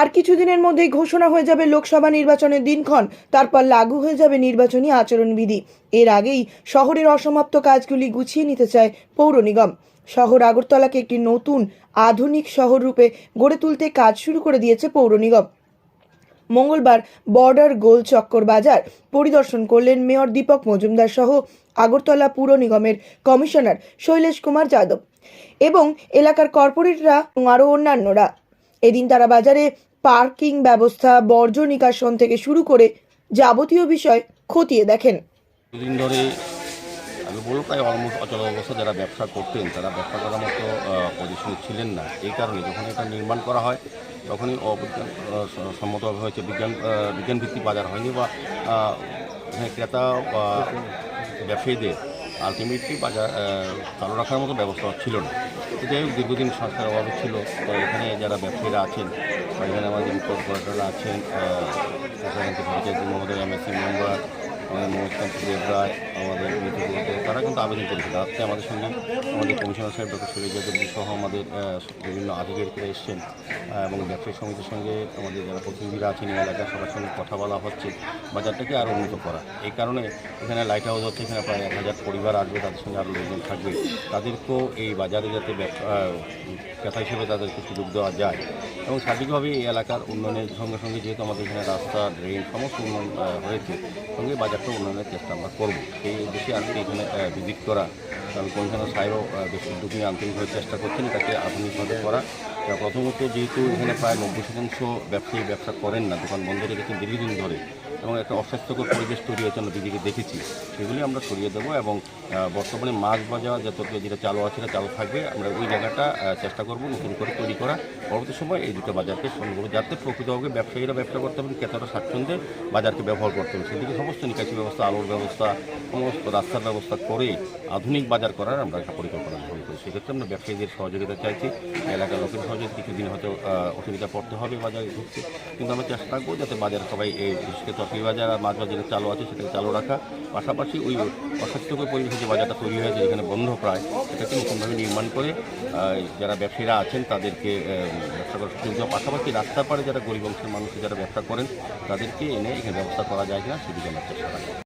আর কিছুদিনের মধ্যেই ঘোষণা হয়ে যাবে লোকসভা নির্বাচনের দিনক্ষণ। তারপর লাগু হয়ে যাবে নির্বাচনী আচরণবিধি। এর আগেই শহরের অসমাপ্ত কাজগুলি গুছিয়ে নিতে চায় পৌর নিগম। শহর আগরতলাকে একটি নতুন, আধুনিক শহর রূপে গড়ে তুলতে কাজ শুরু করে দিয়েছে পৌর নিগম। মঙ্গলবার বর্ডার গোল চক্কর বাজার পরিদর্শন করলেন মেয়র দীপক মজুমদার সহ আগরতলা পুর নিগমের কমিশনার শৈলেশ কুমার যাদব। এবং এলাকার কর্পোরেটরা আরও অন্যান্যরা। এদিন তারা বাজারে পার্কিং ব্যবস্থা বর্জ্য নিকাশন থেকে শুরু করে যাবতীয় বিষয় খতিয়ে দেখেন। দুদিন ধরে আমি বলব প্রায় অলমোস্ট অচল অবস্থা যারা ব্যবসা করতেন তারা ব্যবসা করার মতো পজিশনে ছিলেন না। এই কারণে যখন এটা নির্মাণ করা হয় তখনই অবিজ্ঞান সম্মতভাবে হয়েছে বিজ্ঞান আহ, বিজ্ঞানভিত্তিক বাজার হয়নি বা আহ, ক্রেতা বা ব্যবসায়ীদের আলটিমেটলি বাজার চালু রাখার মতো ব্যবস্থা ছিল না। যাই হোক, দীর্ঘদিন সংস্কার অভাবে ছিল। তো এখানে যারা ব্যবসায়ীরা আছেন এখানে আমাদের কর্পোরেটররা আছেন মহোদয় সি মেম্বার মোহাম্মদ কান্তিদেব রায়, আমাদের মিত্রগুলোতে তারা কিন্তু আবেদন করেছিল। আজকে আমাদের সঙ্গে আমাদের কমিশনার সাহেব, ডক্টর যাদবী সহ আমাদের বিভিন্ন আধিকারিকরা এসছেন এবং ব্যবসায়ী সমিতির সঙ্গে আমাদের যারা প্রতিনিধিরা আছেন এলাকার সবার সঙ্গে কথা বলা হচ্ছে, বাজারটাকে আরও উন্নত করা। এই কারণে এখানে লাইট হাউস হচ্ছে, এখানে প্রায় এক হাজার পরিবার আসবে, তাদের সঙ্গে আরও লোকজন থাকবে। তাদেরকেও এই বাজারে যাতে ব্যবসা হিসেবে তাদেরকে সুযোগ দেওয়া যায়। এবং সার্বিকভাবে এই এলাকার উন্নয়নের সঙ্গে সঙ্গে যেহেতু আমাদের এখানে রাস্তা ড্রেন সমস্ত উন্নয়ন হয়েছে, সঙ্গে বাজারটা উন্নয়নের চেষ্টা আমরা করব। সেই উদ্দেশ্যে আজকে এখানে ভিজিট করা, কারণ কমিশনার সাহেবও বেশি উদ্যোগ নিয়ে আন্তরিকভাবে চেষ্টা করছেন এটাকে আধুনিকভাবে করা। প্রথমত যেহেতু এখানে প্রায় নব্বই শতাংশ ব্যবসায়ী ব্যবসা করেন না, দোকান বন্ধ রেখেছেন দীর্ঘদিন ধরে। এবং একটা অস্বাস্থ্যকর পরিবেশ তৈরি হয়েছে আমরা দিদিকে দেখেছি। সেগুলি আমরা সরিয়ে দেবো এবং বর্তমানে মাছ বাজার যত যেটা চালু আছে সেটা চালু থাকবে। আমরা ওই জায়গাটা চেষ্টা করব নতুন করে তৈরি করা। পরবর্তী সময় এই দুটো বাজারকে সঙ্গে করব যাতে প্রকৃতভাবে ব্যবসায়ীরা ব্যবসা করতে পারেন, ক্রেতারা স্বাচ্ছন্দ্যে বাজারকে ব্যবহার করতে হবে সেদিকে সমস্ত নিকাশি ব্যবস্থা, আলোর ব্যবস্থা, সমস্ত রাস্তার ব্যবস্থা করে আধুনিক বাজার করার আমরা একটা পরিকল্পনা সেক্ষেত্রে আমরা ব্যবসায়ীদের সহযোগিতা চাইছি। এলাকার লোকের সহযোগিতা, কিছুদিন হয়তো অসুবিধা পড়তে হবে বাজারে ঢুকতে। কিন্তু আমরা চেষ্টা রাখব যাতে বাজার সবাই এই বিশেষ করে তরকারি বাজার আর মাছ বাজার চালু আছে সেটাকে চালু রাখা। পাশাপাশি ওই অস্বাস্থ্যকর পরিবেশে যে বাজারটা তৈরি হয়েছে, যেখানে বন্ধ প্রায়, সেটাকে নতুনভাবে নির্মাণ করে যারা ব্যবসায়ীরা আছেন তাদেরকে ব্যবসা করার সুযোগ দেওয়া। পাশাপাশি রাস্তার পাড়ে যারা গরিব অংশের মানুষ, যারা ব্যবসা করেন, তাদেরকে এনে এখানে ব্যবস্থা করা যায় কিনা সেদিকে আমরা চেষ্টা রাখব।